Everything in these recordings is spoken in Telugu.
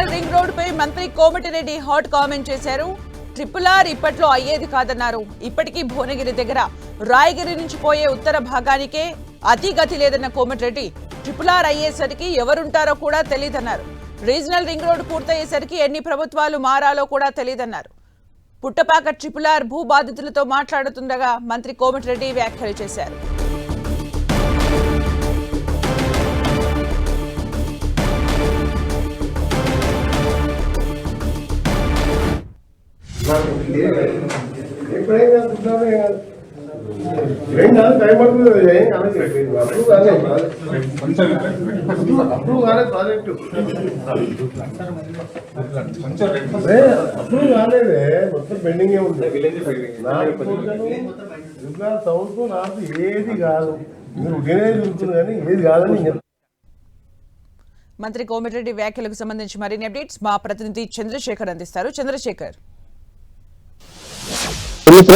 రీజనల్ రింగ్ రోడ్ పై మంత్రి కోమటిరెడ్డి హాట్ కామెంట్ చేశారు. ట్రిపుల్ ఆర్ ఇప్పట్లో అయ్యేది కాదన్నారు. ఇప్పటికీ భువనగిరి దగ్గర రాయగిరి నుంచి పోయే ఉత్తర భాగానికే అతి గతి లేదన్న కోమటిరెడ్డి ట్రిపుల్ ఆర్ అయ్యేసరికి ఎవరుంటారో కూడా తెలియదన్నారు రీజనల్ రింగ్ రోడ్ పూర్తయ్యేసరికి ఎన్ని ప్రభుత్వాలు మారాలో కూడా తెలియదన్నారు పుట్టపాక ట్రిపుల్ ఆర్ భూ బాధితులతో మాట్లాడుతుండగా మంత్రి కోమటిరెడ్డి వ్యాఖ్యలు చేశారు. ఎప్పుడైనా ఏం కాదు టైం పడుతుంది ఏం అప్రూవ్ అప్రూవ్- ప్రాజెక్టు అప్రూవ్ కాలేదే మొత్తం పెండింగ్ ఏది కాదు మీరు చూస్తుంది కానీ ఏది కాదని మంత్రి కోమటిరెడ్డి వ్యాఖ్యలకు సంబంధించి మరిన్ని అప్డేట్స్ మా ప్రతినిధి చంద్రశేఖర్ అందిస్తారు. చంద్రశేఖర్. సుమిత్ర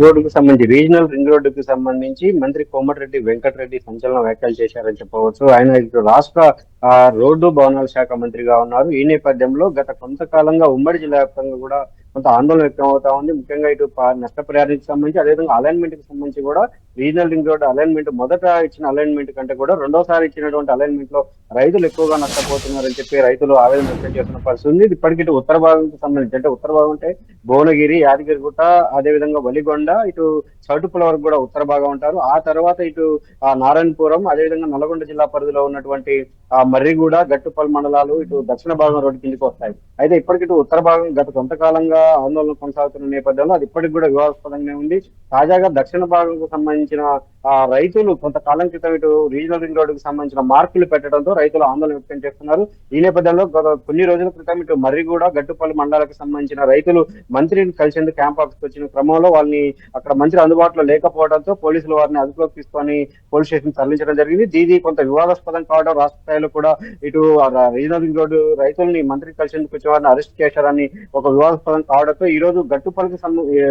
రోడ్డుకు సంబంధించి రీజనల్ రింగ్ రోడ్డుకు సంబంధించి మంత్రి కోమటిరెడ్డి వెంకటరెడ్డి సంచలన వ్యాఖ్యలు చేశారని చెప్పవచ్చు. ఆయన ఇటు రాష్ట్ర ఆ, రోడ్డు భవనాల శాఖ మంత్రిగా ఉన్నారు. ఈ నేపథ్యంలో గత కొంతకాలంగా ఉమ్మడి జిల్లా వ్యాప్తంగా కూడా కొంత ఆందోళన వ్యక్తం అవుతా ఉంది. ముఖ్యంగా ఇటు ప- నష్టపరిహారానికి సంబంధించి అదేవిధంగా అలైన్మెంట్కి సంబంధించి కూడా రీజనల్ రింగ్ రోడ్ అలైన్మెంట్ మొదట ఇచ్చిన అలైన్మెంట్ కంటే కూడా రెండోసారి ఇచ్చినటువంటి అలైన్మెంట్లో రైతులు ఎక్కువగా నష్టపోతున్నారని చెప్పి రైతులు ఆవేదన వ్యక్తం చేస్తున్న పరిస్థితి ఉంది. ఇప్పటికీ ఇప్పటికి ఇటు ఉత్తర భాగంకి సంబంధించి అంటే ఉత్తర భాగం అంటే భువనగిరి యాదగిరిగుట్ట అదేవిధంగా వలిగొండ ఇటు చౌటుపుల వరకు కూడా ఉత్తర భాగం ఉంటారు ఆ తర్వాత ఇటు ఆ నారాయణపురం అదేవిధంగా నల్గొండ జిల్లా పరిధిలో ఉన్నటువంటి ఆ మర్రిగూడ గట్టుపల్ మండలాలు ఇటు దక్షిణ భాగం రోడ్డు కిందికి వస్తాయి. అయితే ఇప్పటికి ఇటు ఉత్తర భాగం గత కొంతకాలంగా ఆందోళన కొనసాగుతున్న నేపథ్యంలో అది ఇప్పటికి కూడా వివాదాస్పదంగానే ఉంది. తాజాగా దక్షిణ భాగంకు సంబంధించిన ఆ రైతులు కొంతకాలం క్రితం ఇటు రీజనల్ రింగ్ రోడ్డుకు సంబంధించిన మార్కులు పెట్టడంతో రైతులు ఆందోళన వ్యక్తం చేస్తున్నారు. ఈ నేపథ్యంలో గత కొన్ని రోజుల క్రితం ఇటు మర్రిగూడ గట్టుపల్లి మండలాలకు సంబంధించిన రైతులు మంత్రిని కలిసేందుకు క్యాంప్ ఆఫీస్కి వచ్చిన క్రమంలో వాళ్ళని అక్కడ మంత్రి అందుబాటులో లేకపోవడంతో పోలీసులు వారిని అదుపులోకి తీసుకొని పోలీస్ స్టేషన్ తరలించడం జరిగింది. దీది కొంత వివాదాస్పదం కావడం రాష్ట్ర స్థాయిలో కూడా ఇటు ఆ రీజనల్ రింగ్ రోడ్డు రైతుల్ని మంత్రి కలిసేందుకు వచ్చిన వారిని అరెస్ట్ చేశారని ఒక వివాదాస్పదం కావడంతో ఈ రోజు గట్టుపల్లికి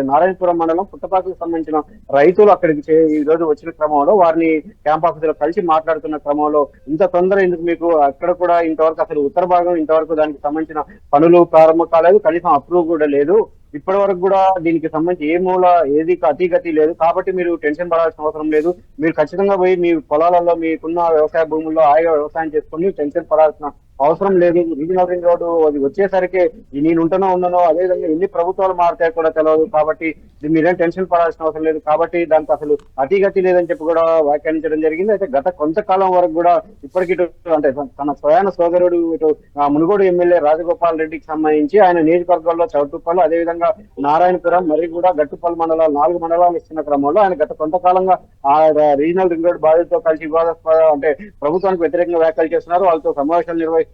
నారాయణపురం మండలం పుట్టపాకకు సంబంధించిన రైతులు అక్కడికి చే- ఈ రోజు వచ్చిన క్రమంలో వారిని క్యాంప్ ఆఫీసులో కలిసి మాట్లాడుతున్న క్రమంలో ఇంత తొందర ఎందుకు మీకు అక్కడ కూడా ఇంతవరకు అసలు ఉత్తర భాగం ఇంతవరకు దానికి సంబంధించిన పనులు ప్రారంభం కాలేదు కనీసం అప్రూవ్ కూడా లేదు. ఇప్పటి వరకు కూడా దీనికి సంబంధించి ఏ మూల ఏది అతిగతి లేదు. కాబట్టి మీరు టెన్షన్ పడాల్సిన అవసరం లేదు. మీరు ఖచ్చితంగా పోయి మీ పొలాలలో మీకున్న వ్యవసాయ భూముల్లో హాయిగా వ్యవసాయం చేసుకొని టెన్షన్ పడాల్సిన అవసరం లేదు. రీజనల్ రింగ్ రోడ్డు అది వచ్చేసరికి నేను ఉంటానో ఉన్నానో అదేవిధంగా ఎన్ని ప్రభుత్వాలు మారుతాయో కూడా తెలియదు కాబట్టి మీరేం టెన్షన్ పడాల్సిన అవసరం లేదు. కాబట్టి దానికి అసలు అతిగతి లేదని చెప్పి కూడా వ్యాఖ్యానించడం జరిగింది. అయితే గత కొంతకాలం వరకు కూడా ఇప్పటికి అంటే తన స్వయాన సోదరుడు ఇటు మునుగోడు ఎమ్మెల్యే రాజగోపాల్ రెడ్డికి సంబంధించి ఆయన నియోజకవర్గంలో చౌటుప్పలు అదేవిధంగా నారాయణపురం మరి కూడా గట్టుపల్లి మండలాలు నాలుగు మండలాలు ఇస్తున్న క్రమంలో ఆయన గత కొంతకాలంగా ఆ రీజనల్ రింగ్ రోడ్ బాధితులతో కలిసి వివాదాస్పద అంటే ప్రభుత్వానికి వ్యతిరేకంగా వ్యాఖ్యలు చేస్తున్నారు. వాళ్ళతో సమావేశాలు నిర్వహిస్తున్నారు.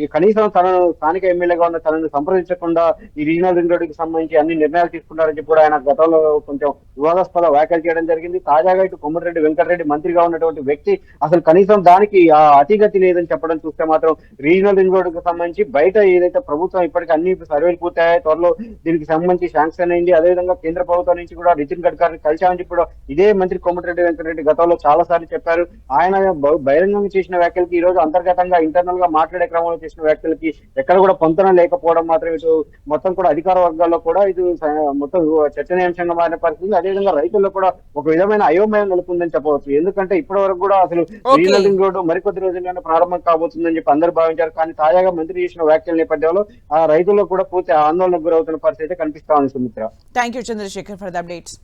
ఈ కనీసం తనను స్థానిక ఎమ్మెల్యేగా ఉన్న తనను సంప్రదించకుండా ఈ రీజనల్ రింగ్ రోడ్డుకి సంబంధించి అన్ని నిర్ణయాలు తీసుకున్నారని చెప్పి కూడా ఆయన గతంలో కొంచెం వివాదాస్పద వ్యాఖ్యలు చేయడం జరిగింది. తాజాగా ఇటు కొమ్మటిరెడ్డి వెంకటరెడ్డి మంత్రిగా ఉన్నటువంటి వ్యక్తి అసలు కనీసం దానికి ఆ అతిగతి లేదని చెప్పడం చూస్తే మాత్రం రీజనల్ రింగ్ రోడ్డుకి సంబంధించి బయట ఏదైతే ప్రభుత్వం ఇప్పటికీ అన్ని సర్వేలు పూర్తయ్యాయి. త్వరలో దీనికి సంబంధించి శాంక్షన్ అయింది. అదేవిధంగా కేంద్ర ప్రభుత్వం నుంచి కూడా నితిన్ గడ్కరీ కలిశామని చెప్పి కూడా ఇదే మంత్రి కోమటిరెడ్డి వెంకటరెడ్డి గతంలో చాలా సార్లు చెప్పారు. ఆయన బహిరంగంగా చేసిన వ్యాఖ్యలకి ఈ రోజు అంతర్గతంగా ఇంటర్నల్గా మాట్లాడే క్రమంలో చేసిన వ్యాఖ్యలకి ఎక్కడ కూడా పొంతన లేకపోవడం మాత్రం ఇటు మొత్తం కూడా అధికార వర్గాల్లో కూడా ఇది మొత్తం చర్చనీయాంశంగా మారిన పరిస్థితి అదేవిధంగా రైతుల్లో కూడా ఒక విధమైన అయోమయం నెలకొందని చెప్పవచ్చు. ఎందుకంటే ఇప్పటి వరకు కూడా అసలు రింగ్ రోడ్డు మరికొద్ది రోజుల్లోనే ప్రారంభం కాబోతుందని చెప్పి అందరూ భావించారు. కానీ తాజాగా మంత్రి చేసిన వ్యాఖ్యల నేపథ్యంలో ఆ రైతుల్లో కూడా పూర్తి ఆందోళనకు గురవుతున్న పరిస్థితి కనిపిస్తా ఉంది Sumitra. Thank you Chandrasekhar for the updates